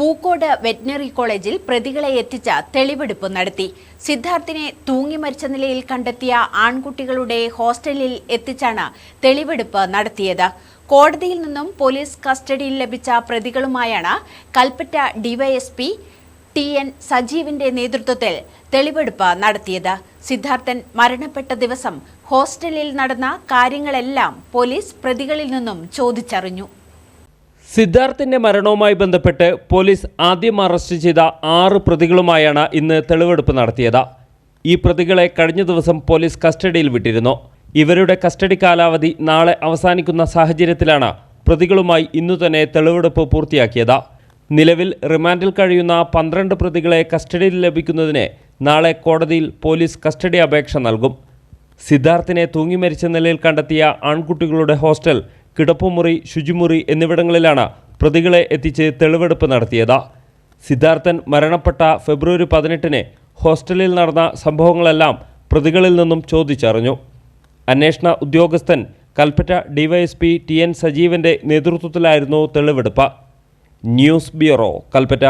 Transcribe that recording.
Pookode veterinary കോളേജിൽ പ്രതികളെ എത്തിച്ച തെളിവെടുപ്പ് നടത്തി. സിദ്ധാർത്ഥിനെ തൂങ്ങി മരിച്ച നിലയിൽ കണ്ടെത്തിയ ആൺകുട്ടികളുടെ ഹോസ്റ്റലിൽ എത്തിച്ചാണ് തെളിവെടുപ്പ് നടത്തിയത്. കോടതിയിൽ നിന്നും പോലീസ് കസ്റ്റഡിയിൽ ലഭിച്ച പ്രതികളുമായാണ് കൽപ്പറ്റ ഡിവൈഎസ്പി ടി എൻ സജീവിന്റെ നേതൃത്വത്തിൽ തെളിവെടുപ്പ് നടത്തിയത്. സിദ്ധാർത്ഥൻ മരണപ്പെട്ട ദിവസം ഹോസ്റ്റലിൽ നടന്ന കാര്യങ്ങളെല്ലാം പോലീസ് പ്രതികളിൽ നിന്നും ചോദിച്ചറിഞ്ഞു. സിദ്ധാർത്ഥിന്റെ മരണവുമായി ബന്ധപ്പെട്ട് പോലീസ് ആദ്യം അറസ്റ്റ് ചെയ്ത ആറ് പ്രതികളുമായാണ് ഇന്ന് തെളിവെടുപ്പ് നടത്തിയത്. ഈ പ്രതികളെ കഴിഞ്ഞ ദിവസം പോലീസ് കസ്റ്റഡിയിൽ വിട്ടിരുന്നു. ഇവരുടെ കസ്റ്റഡി കാലാവധി നാളെ അവസാനിക്കുന്ന സാഹചര്യത്തിലാണ് പ്രതികളുമായി ഇന്നു തന്നെ തെളിവെടുപ്പ് പൂർത്തിയാക്കിയത്. നിലവിൽ റിമാൻഡിൽ കഴിയുന്ന പന്ത്രണ്ട് പ്രതികളെ കസ്റ്റഡിയിൽ ലഭിക്കുന്നതിന് നാളെ കോടതിയിൽ പോലീസ് കസ്റ്റഡി അപേക്ഷ നൽകും. സിദ്ധാർത്ഥിനെ തൂങ്ങി മരിച്ച നിലയിൽ കണ്ടെത്തിയ ആൺകുട്ടികളുടെ ഹോസ്റ്റൽ കിടപ്പുമുറി ശുചിമുറി എന്നിവിടങ്ങളിലാണ് പ്രതികളെ എത്തിച്ച് തെളിവെടുപ്പ് നടത്തിയത്. സിദ്ധാർത്ഥൻ മരണപ്പെട്ട ഫെബ്രുവരി പതിനെട്ടിന് ഹോസ്റ്റലിൽ നടന്ന സംഭവങ്ങളെല്ലാം പ്രതികളിൽ നിന്നും ചോദിച്ചറിഞ്ഞു. അന്വേഷണ ഉദ്യോഗസ്ഥൻ കൽപ്പറ്റ ഡിവൈഎസ്പി ടി എൻ സജീവന്റെ നേതൃത്വത്തിലായിരുന്നു തെളിവെടുപ്പ്. News bureau Kalpetta.